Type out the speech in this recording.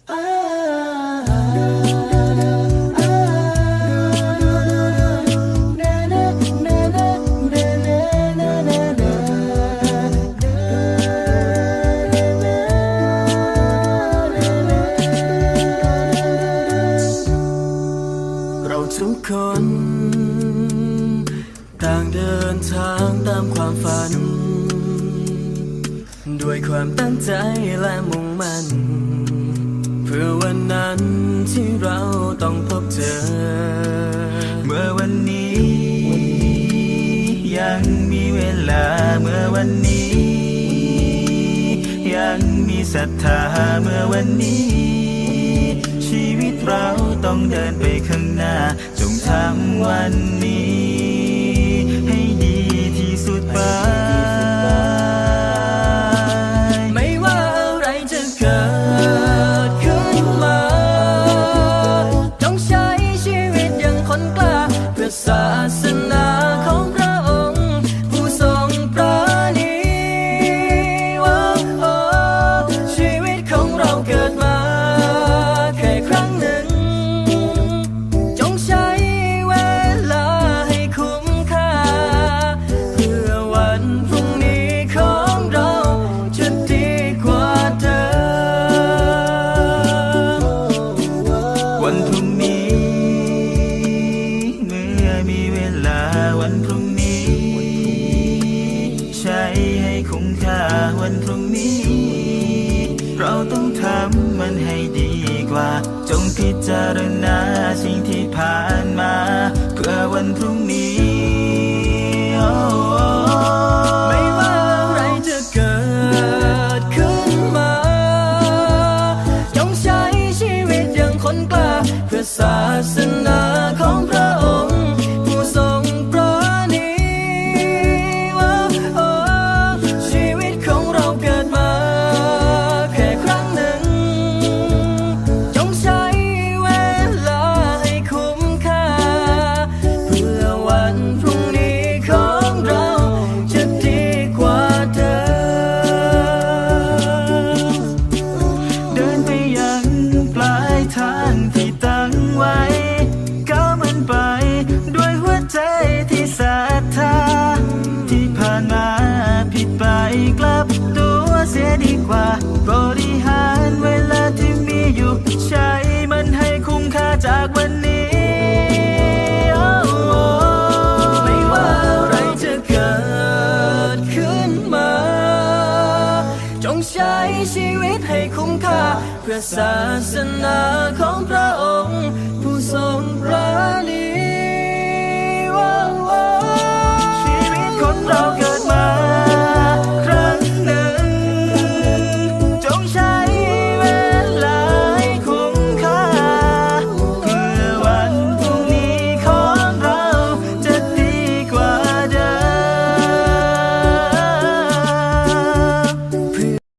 เราทุกคน ต่างเดินทางตามความฝัน ด้วยความตั้งใจและมุ่งมั่น พื่อวันนั้นที่เราต้องพบเจอ เมื่อวันนี้ ยังมีเวลาเมื่อวันนี้ ยังมีศรัทธาเมื่อวันนี้ ชีวิตเราต้องเดินไปข้างหน้า จงทำวันนี้ มื่อมีเวลาวันพรุ่งนี้ ใช้ให้คุ้มค่าวันพรุ่งนี้ เราต้องทำมันให้ดีกว่า จงพิจารณาสิ่งที่ผ่านมา เพื่อวันพรุ่งนี้โอ้ไม่ว่าอะไรจะเกิดขึ้นมา จงใช้ชีวิตอย่างคนกล้าเพื่อสนา ใจที่ศรัทธาที่ผ่านมาผิดไปกลับตัวเสียดีกว่า บริหารเวลาที่มีอยู่ใช้มันให้คุ้มค่าจากวันนี้ ไม่ว่าอะไรจะเกิดขึ้นมา จงใช้ชีวิตให้คุ้มค่า เพื่อศาสนา